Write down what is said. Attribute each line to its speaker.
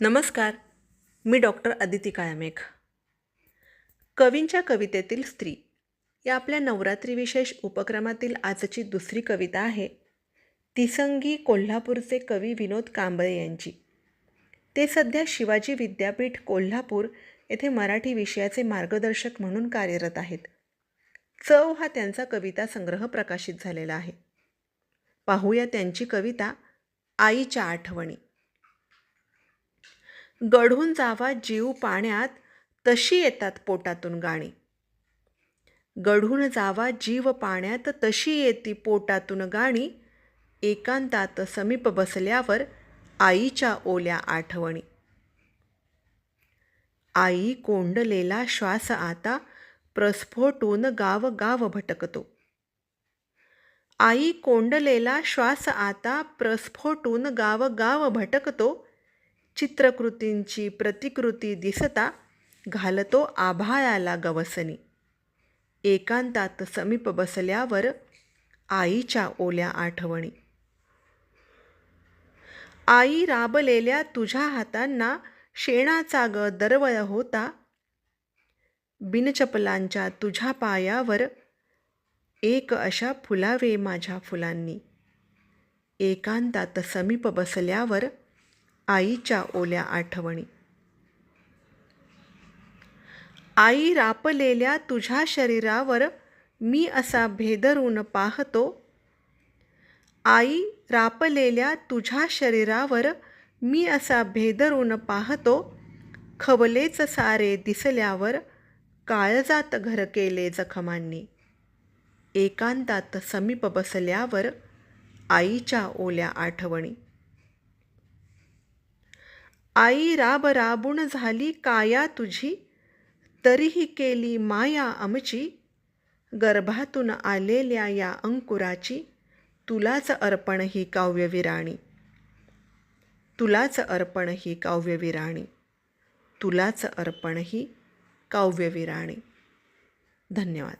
Speaker 1: नमस्कार. मी डॉक्टर अदिती काळमेघ कवींच्या कवितेतील स्त्री या आपल्या नवरात्री विशेष उपक्रमातील आजची दुसरी कविता आहे. तिसंगी कोल्हापूरचे कवी विनोद कांबळे यांची. ते सध्या शिवाजी विद्यापीठ कोल्हापूर येथे मराठी विषयाचे मार्गदर्शक म्हणून कार्यरत आहेत. चव हा त्यांचा कविता संग्रह प्रकाशित झालेला आहे. पाहूया त्यांची कविता आईच्या आठवणी. गढून जावा जीव पाण्यात तशी येतात पोटातून गाणी. गढून जावा जीव पाण्यात तशी येती पोटातून गाणी. एकांतात समीप बसल्यावर आईच्या ओल्या आठवणी. आई कोंडलेला श्वास आता प्रस्फोटून गाव गाव भटकतो. आई कोंडलेला श्वास आता प्रस्फोटून गाव गाव भटकतो. चित्रकृतींची प्रतिकृती दिसता घालतो आभाळाला गवसनी एकांतात समीप बसल्यावर आईच्या ओल्या आठवणी. आई राबलेल्या तुझ्या हातांना शेणाचा ग दरवळ होता. बिनचपलांच्या तुझ्या पायावर एक अशा फुलावे माझ्या फुलांनी. एकांतात समीप बसल्यावर आईच्या ओल्या आठवणी. आई रापलेल्या तुझ्या शरीरावर मी असा भेदरून पाहतो. आई रापलेल्या तुझ्या शरीरावर मी असा भेदरून पाहतो. खवलेच सारे दिसल्यावर काळजात घर केले जखमांनी. एकांतात समीप बसल्यावर आईच्या ओल्या आठवणी. आई राब राबून झाली काया तुझी? तरीही केली माया आमची? गर्भातून आलेल्या या अंकुराची तुलाच अर्पण ही काव्यविराणी. तुलाच अर्पण ही काव्यविराणी. तुलाच अर्पण ही काव्यविराणी. धन्यवाद.